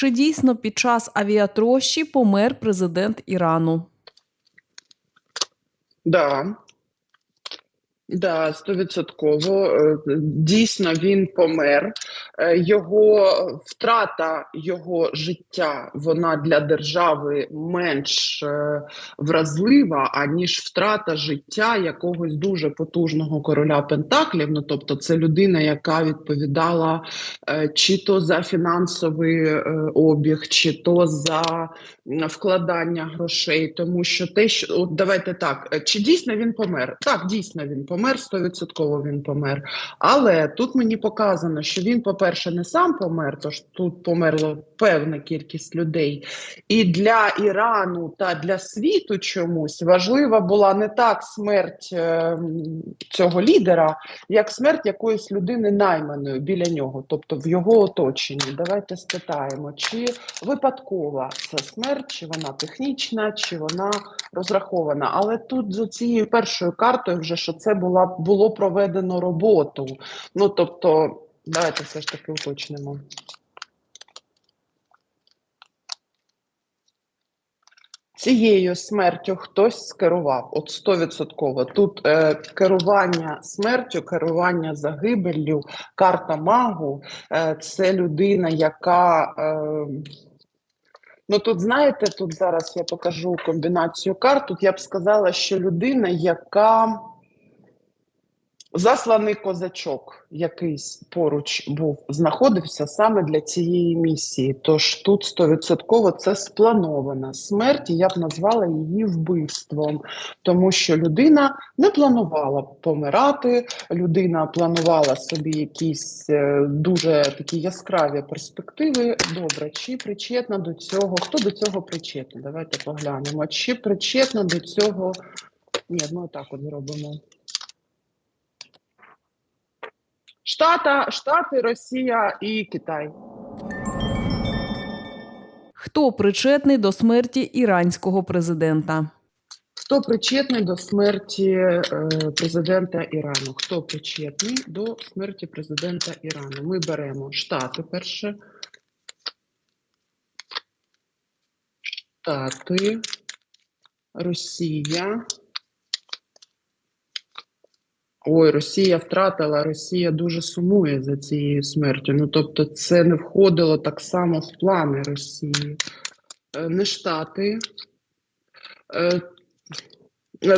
Чи дійсно під час авіатрощі помер президент Ірану? Да. Да, стовідсотково. Е, Дійсно, він помер. Е, Його втрата його життя вона для держави менш е, вразлива, аніж втрата життя якогось дуже потужного короля Пентаклів. Ну тобто, це людина, яка відповідала чи то за фінансовий обіг, чи то за вкладання грошей. Тому що те, що от давайте так, чи дійсно він помер? Так, дійсно він помер, 100% він помер. Але тут мені показано, що він, по-перше, не сам помер, тож тут померло певна кількість людей. І для Ірану та для світу чомусь важлива була не так смерть е, цього лідера, як смерть якоїсь людини найманої біля нього, тобто в його оточенні. Давайте спитаємо, чи випадкова ця смерть, чи вона технічна, чи вона розрахована. Але тут за цією першою картою, вже що це була було проведено роботу. Ну тобто, давайте все ж таки уточнимо. Цією смертю хтось скерував, от стовідсотково. Тут е, керування смертю, керування загибеллю, карта магу е, це людина, яка. Е, ну тут знаєте, тут зараз я покажу комбінацію карт. Тут я б сказала, що людина, яка засланий козачок якийсь поруч був, знаходився саме для цієї місії. Тож тут стовідсотково це спланована смерть, і я б назвала її вбивством, тому що людина не планувала помирати, людина планувала собі якісь е, дуже такі яскраві перспективи. Добре, чи причетна до цього? Хто до цього причетний? Давайте поглянемо. Чи причетна до цього? Ні, ми отак от зробимо. Штата, Штати, Росія і Китай. Хто причетний до смерті іранського президента? Хто причетний до смерті е, президента Ірану? Хто причетний до смерті президента Ірану? Ми беремо Штати перше. Штати, Росія. Ой, Росія втратила, Росія дуже сумує за цією смертю. Ну, тобто, це не входило так само в плани Росії. Е, Не Штати. Е,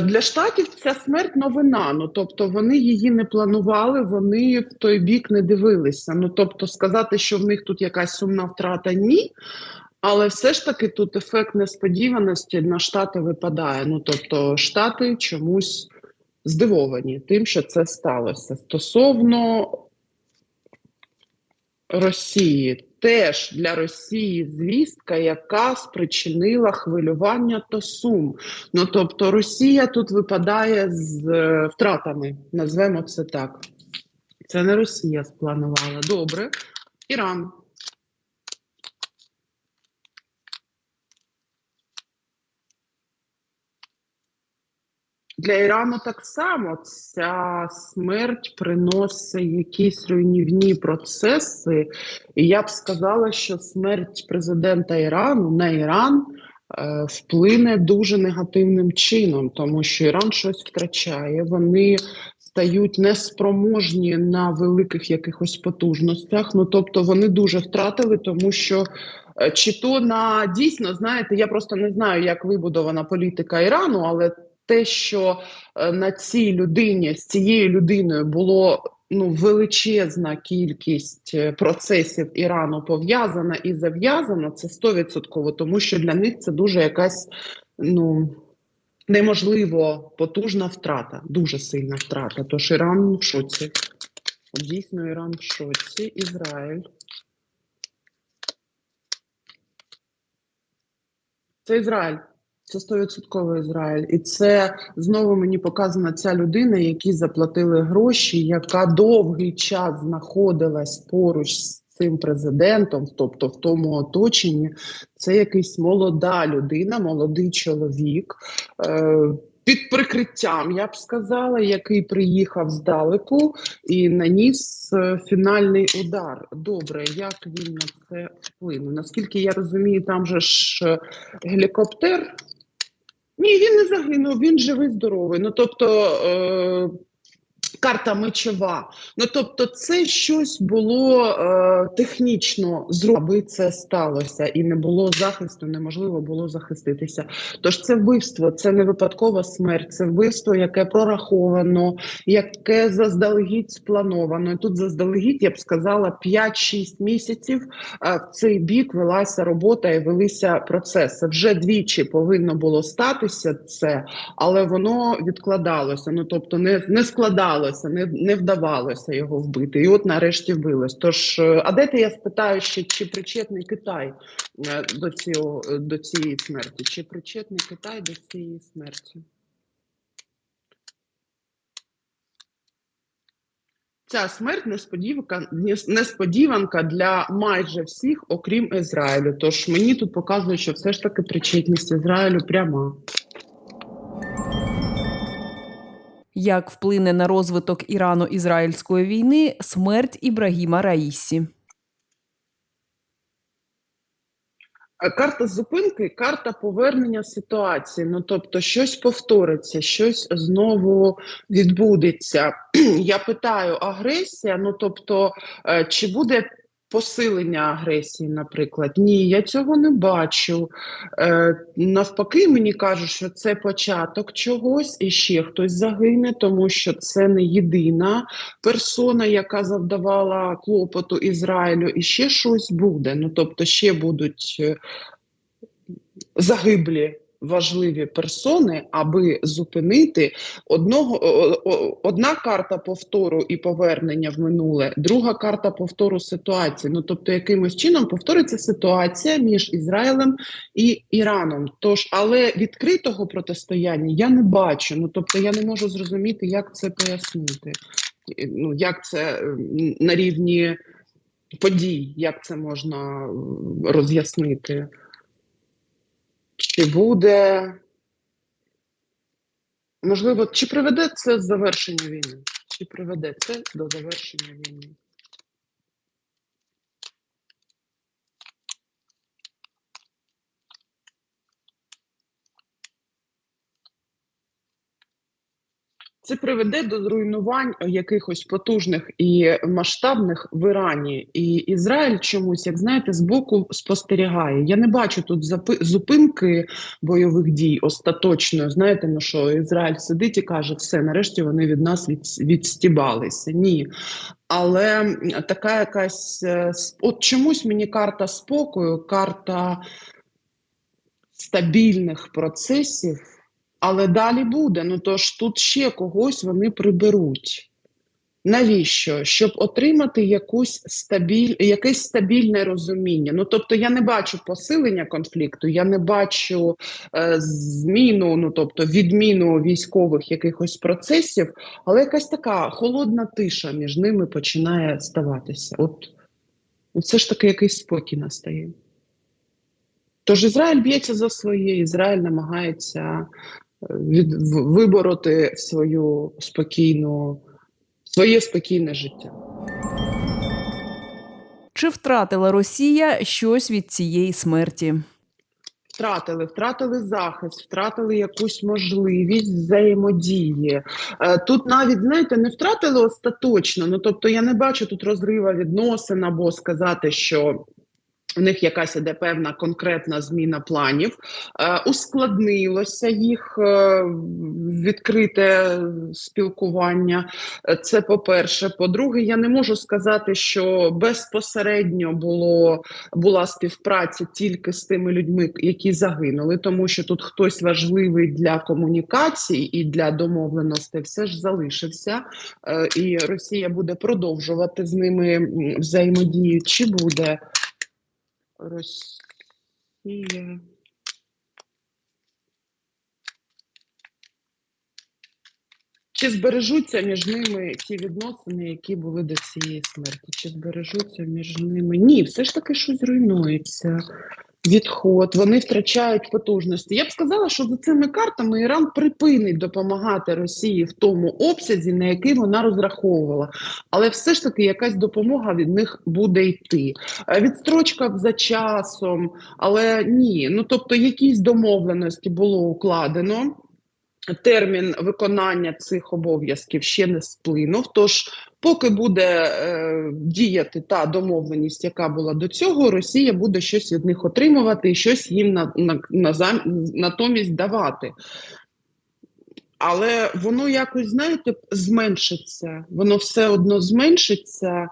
Для штатів ця смерть новина. Ну тобто вони її не планували, вони в той бік не дивилися. Ну тобто, сказати, що в них тут якась сумна втрата, ні. Але все ж таки тут ефект несподіваності на штати випадає. Ну тобто, штати чомусь здивовані тим, що це сталося. Стосовно Росії, теж для Росії звістка, яка спричинила хвилювання та сум. Ну тобто, Росія тут випадає з е, втратами, назвемо це так. Це не Росія спланувала. Добре. Іран. Для Ірану так само ця смерть приносить якісь руйнівні процеси. І я б сказала, що смерть президента Ірану на Іран е, вплине дуже негативним чином, тому що Іран щось втрачає. Вони стають неспроможні на великих якихось потужностях. Ну тобто вони дуже втратили, тому що. е, Чи то на дійсно знаєте, я просто не знаю, як вибудована політика Ірану, але те, що е, на цій людині з цією людиною було ну величезна кількість е, процесів Ірану пов'язана і зав'язана, це 100%, тому що для них це дуже якась ну неможливо потужна втрата, дуже сильна втрата. Тож Іран в шоці. Дійсно, Іран в шоці, Ізраїль. Це Ізраїль. Це 100% Ізраїль. І це знову мені показана ця людина, якій заплатили гроші, яка довгий час знаходилась поруч з цим президентом, тобто в тому оточенні. Це якийсь молода людина, молодий чоловік. Е, під прикриттям, я б сказала, який приїхав здалеку і наніс е, фінальний удар. Добре, як він на це вплинув? Наскільки я розумію, там же ж е, гелікоптер. Ні, він не загинув, він живий, здоровий. Ну тобто. Е- Карта мечова. Ну тобто, це щось було е, технічно аби це сталося, і не було захисту, неможливо було захиститися. Тож це вбивство, це не випадкова смерть, це вбивство, яке прораховано, яке заздалегідь сплановано. І тут заздалегідь я б сказала 5-6 місяців. е, в цей бік велася робота і велися процеси. Вже двічі повинно було статися це, але воно відкладалося. Ну тобто, не, не складалося, не, не вдавалося його вбити. І от нарешті вбилось. Тож, е, а дайте я спитаю ще, чи причетний Китай е, до цього е, до цієї смерті? Чи причетний Китай до цієї смерті? Ця смерть несподіванка, несподіванка для майже всіх, окрім Ізраїлю. Тож мені тут показує, що все ж таки причетність Ізраїлю пряма. Як вплине на розвиток Ірано-Ізраїльської війни смерть Ібрагіма Раїсі? Карта зупинки, карта повернення ситуації. Ну тобто, щось повториться, щось знову відбудеться. Я питаю, агресія? Ну тобто, е, чи буде посилення агресії, наприклад? Ні, я цього не бачу. Е, Навпаки, мені кажуть, що це початок чогось, і ще хтось загине, тому що це не єдина персона, яка завдавала клопоту Ізраїлю, і ще щось буде. Ну тобто, ще будуть е, загиблі важливі персони, аби зупинити одного одна карта повтору і повернення в минуле, друга карта повтору ситуації. Ну тобто, якимось чином повториться ситуація між Ізраїлем і Іраном. Тож, але відкритого протистояння я не бачу. Ну тобто, я не можу зрозуміти, як це пояснити. Ну як це на рівні подій, як це можна роз'яснити? Чи буде можливо, чи приведе це завершення війни? Чи приведе це до завершення війни? Це приведе до зруйнувань якихось потужних і масштабних в Ірані. І Ізраїль чомусь, як знаєте, збоку спостерігає. Я не бачу тут зупинки бойових дій остаточної. Знаєте, ну що Ізраїль сидить і каже, все, нарешті вони від нас від, відстібалися. Ні. Але така якась е, от чомусь мені карта спокою, карта стабільних процесів. Але далі буде. Ну тож тут ще когось вони приберуть. Навіщо? Щоб отримати якусь стабіль... якесь стабільне розуміння. Ну тобто я не бачу посилення конфлікту, я не бачу е, зміну, ну тобто відміну військових якихось процесів, але якась така холодна тиша між ними починає ставатися. От все ж таки якийсь спокій настає. Тож Ізраїль б'ється за своє, Ізраїль намагається від, вибороти свою спокійну, своє спокійне життя. Чи втратила Росія щось від цієї смерті? Втратили, втратили захист, втратили якусь можливість взаємодії. Е, Тут навіть знаєте, не втратили остаточно. Ну тобто, я не бачу тут розрива відносин або сказати, що. У них якась іде певна конкретна зміна планів, е, ускладнилося їх е, відкрите спілкування. Це по-перше. По-друге, я не можу сказати, що безпосередньо було була співпраця тільки з тими людьми, які загинули, тому що тут хтось важливий для комунікації і для домовленостей все ж залишився, Е, і Росія буде продовжувати з ними взаємодію. Чи буде Росія? Чи збережуться між ними ті відносини, які були до цієї смерті? Чи збережуться між ними? Ні, все ж таки щось руйнується. Відход, вони втрачають потужності. Я б сказала, що за цими картами Іран припинить допомагати Росії в тому обсязі, на який вона розраховувала. Але все ж таки якась допомога від них буде йти. Е, Відстрочка за часом, але ні. Ну тобто, якісь домовленості було укладено. Термін виконання цих обов'язків ще не сплинув. Тож, поки буде е, діяти та домовленість, яка була до цього, Росія буде щось від них отримувати і щось їм на, на, на, зам- натомість давати. Але воно якось, знаєте, зменшиться, воно все одно зменшиться.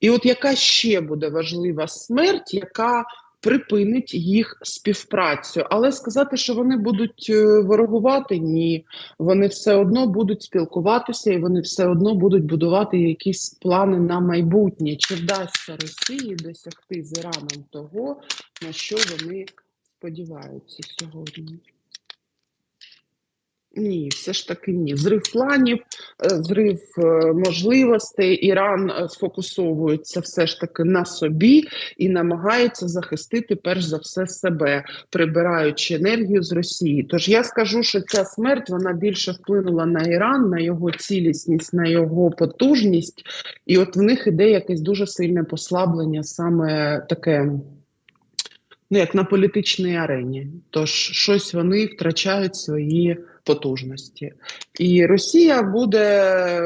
І от яка ще буде важлива смерть, яка припинить їх співпрацю. Але сказати, що вони будуть е, ворогувати, ні. Вони все одно будуть спілкуватися і вони все одно будуть будувати якісь плани на майбутнє. Чи вдасться Росії досягти з Іраном того, на що вони сподіваються сьогодні? Ні, все ж таки ні. Зрив планів, е, зрив е, можливостей. Іран е, сфокусовується все ж таки на собі і намагається захистити перш за все себе, прибираючи енергію з Росії. Тож я скажу, що ця смерть вона більше вплинула на Іран, на його цілісність, на його потужність, і от в них іде якесь дуже сильне послаблення, саме таке. Ну, як на політичній арені, тож щось вони втрачають свої потужності, і Росія буде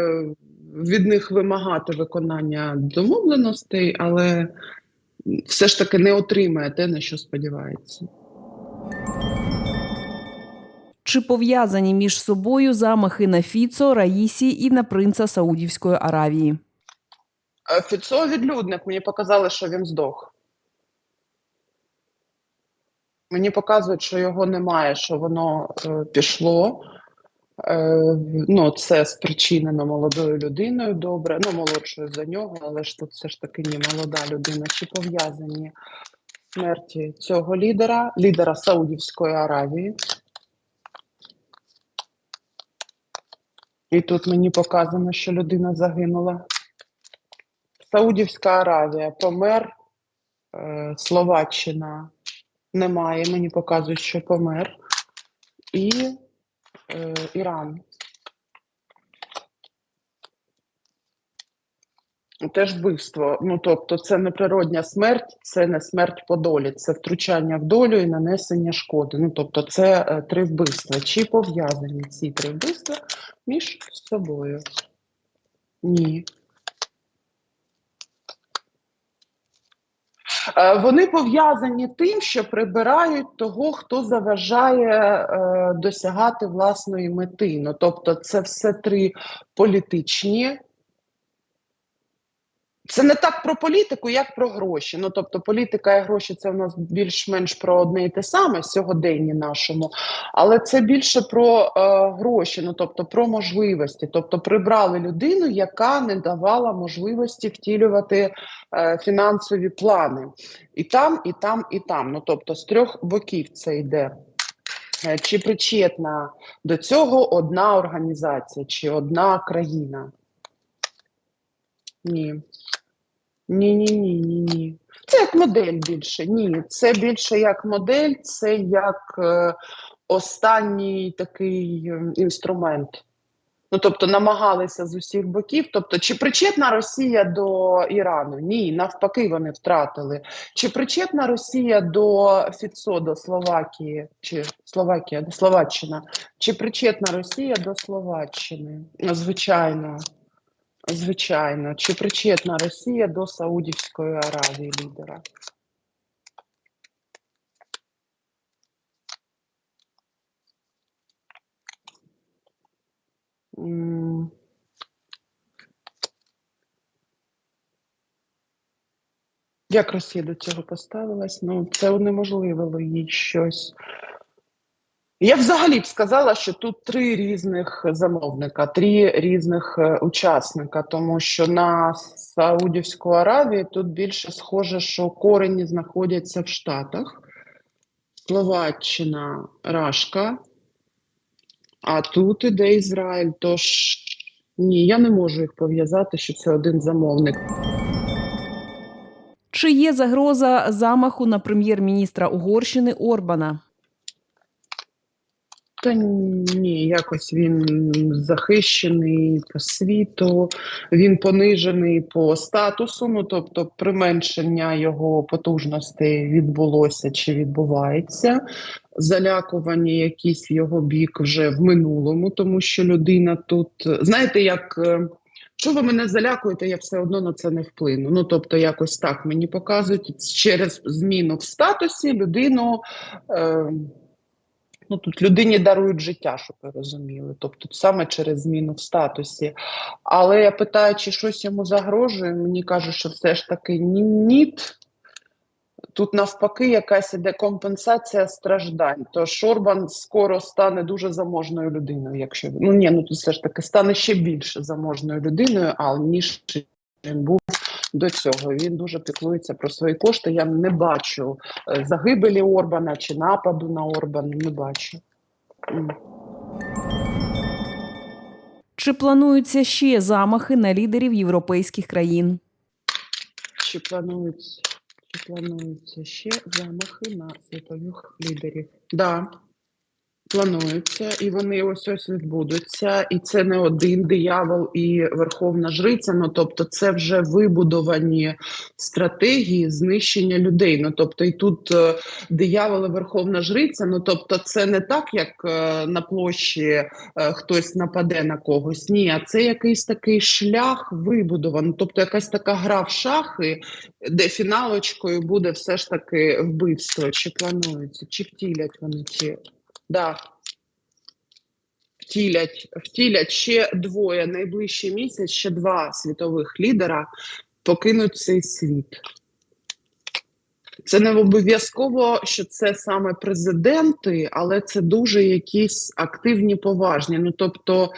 від них вимагати виконання домовленостей, але все ж таки не отримає те, на що сподівається. Чи пов'язані між собою замахи на Фіцо, Раїсі і на принца Саудівської Аравії? Е, Фіцо відлюдник, мені показали, що він здох. Мені показують, що його немає, що воно е, пішло. Е, ну, це спричинено молодою людиною добре, ну, молодшою за нього, але ж тут все ж таки не молода людина. Чи пов'язані смерті цього лідера, лідера Саудівської Аравії? І тут мені показано, що людина загинула. Саудівська Аравія, помер, е, Словаччина немає, мені показують, що помер. І е, Іран. Теж вбивство. Ну, тобто, це не природня смерть, це не смерть по долі, це втручання в долю і нанесення шкоди. Ну, тобто, це е, три вбивства. Чи пов'язані ці три вбивства між собою? Ні. Вони пов'язані тим, що прибирають того, хто заважає е, досягати власної мети. Ну, тобто, це все три політичні. Це не так про політику, як про гроші. Ну тобто, політика і гроші це в нас більш-менш про одне і те саме сьогоденні нашому, але це більше про е, гроші, ну тобто про можливості. Тобто, прибрали людину, яка не давала можливості втілювати е, фінансові плани. І там, і там, і там. Ну тобто, з трьох боків це йде. Е, Чи причетна до цього одна організація чи одна країна? Ні. Ні, ні, ні, ні, ні. Це як модель більше. Ні, це більше як модель, це як е, останній такий е, інструмент. Ну, тобто, намагалися з усіх боків. Тобто, чи причетна Росія до Ірану? Ні, навпаки, вони втратили. Чи причетна Росія до Фіцо, до Словакії, чи Словакія, до Словаччина? Чи причетна Росія до Словаччини? Звичайно. Звичайно, чи причетна Росія до Саудівської Аравії лідера? Як Росія до цього поставилась? Ну, це унеможливило їй щось. Я взагалі б сказала, що тут три різних замовника, три різних е, учасника, тому що на Саудівську Аравію тут більше схоже, що корені знаходяться в Штатах, Словаччина, Рашка, а тут іде Ізраїль. Тож ні, я не можу їх пов'язати, що це один замовник. Чи є загроза замаху на прем'єр-міністра Угорщини Орбана? Та ні, якось він захищений по світу, він понижений по статусу. Ну тобто, применшення його потужностей відбулося чи відбувається. Залякування якісь його бік вже в минулому, тому що людина тут, знаєте, як. е, Що ви мене залякуєте, я все одно на це не вплину. Ну тобто, якось так мені показують через зміну в статусі людину. Е, Ну, тут людині дарують життя, щоб ви розуміли. Тобто саме через зміну в статусі. Але я питаю, чи щось йому загрожує, мені кажуть, що все ж таки ні. ні. Тут навпаки якась іде компенсація страждань. Тож Орбан скоро стане дуже заможною людиною, якщо ну ні, ну тут все ж таки стане ще більше заможною людиною, а ніж він був до цього. Він дуже піклується про свої кошти. Я не бачу е, загибелі Орбана чи нападу на Орбана. Не бачу. Чи плануються ще замахи на лідерів європейських країн? Чи плануються, чи плануються ще замахи на світових лідерів? Да, плануються, і вони ось ось відбудуться. І це не один диявол і верховна жриця. Ну тобто, це вже вибудовані стратегії знищення людей. Ну тобто, і тут е, диявол і верховна жриця. Ну тобто, це не так, як е, на площі е, хтось нападе на когось. Ні, а це якийсь такий шлях вибудований, тобто якась така гра в шахи, де фіналочкою буде все ж таки вбивство. Чи планується, чи втілять вони ці. Да. Втілять, втілять ще двоє найближчий місяць, ще два світових лідера покинуть цей світ. Це не обов'язково, що це саме президенти, але це дуже якісь активні, поважні. Ну тобто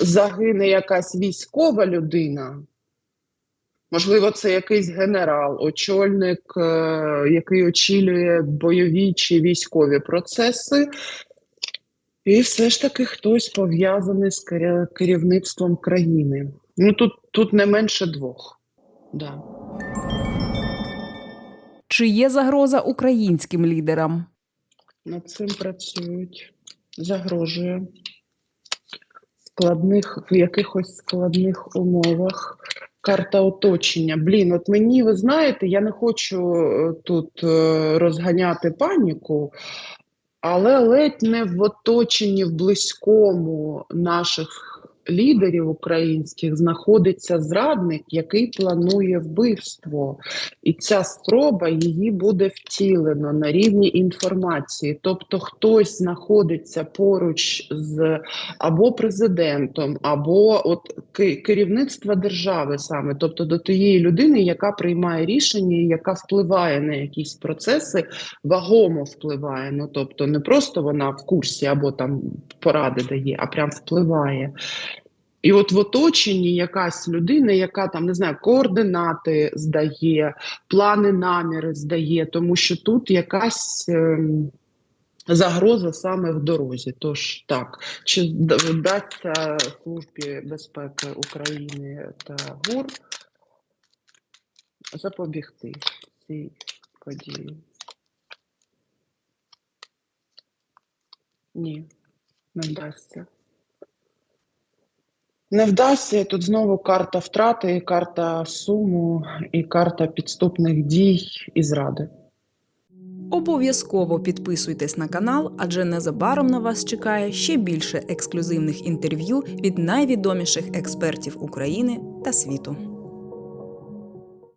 загине якась військова людина. Можливо, це якийсь генерал, очільник, е, який очолює бойові чи військові процеси. І все ж таки хтось пов'язаний з керівництвом країни. Ну тут, тут не менше двох. Да. Чи є загроза українським лідерам? Над цим працюють, загрожує складних, в якихось складних умовах. Карта оточення. Блін, от мені, ви знаєте, я не хочу е, тут е, розганяти паніку, але ледь не в оточенні, в близькому наших лідерів українських знаходиться зрадник, який планує вбивство. І ця спроба її буде втілено на рівні інформації. Тобто хтось знаходиться поруч з або президентом, або от керівництва держави саме, тобто до тієї людини, яка приймає рішення, яка впливає на якісь процеси, вагомо впливає. Ну тобто не просто вона в курсі або там поради дає, а прям впливає. І от в оточенні якась людина, яка там не знаю, координати здає, плани, наміри здає, тому що тут якась ем, загроза саме в дорозі. Тож так, чи вдасться Службі безпеки України та ГУР запобігти цій події? Ні, не вдасться. Не вдасться. Тут знову карта втрати, і карта суму, і карта підступних дій і зради. Обов'язково підписуйтесь на канал, адже незабаром на вас чекає ще більше ексклюзивних інтерв'ю від найвідоміших експертів України та світу.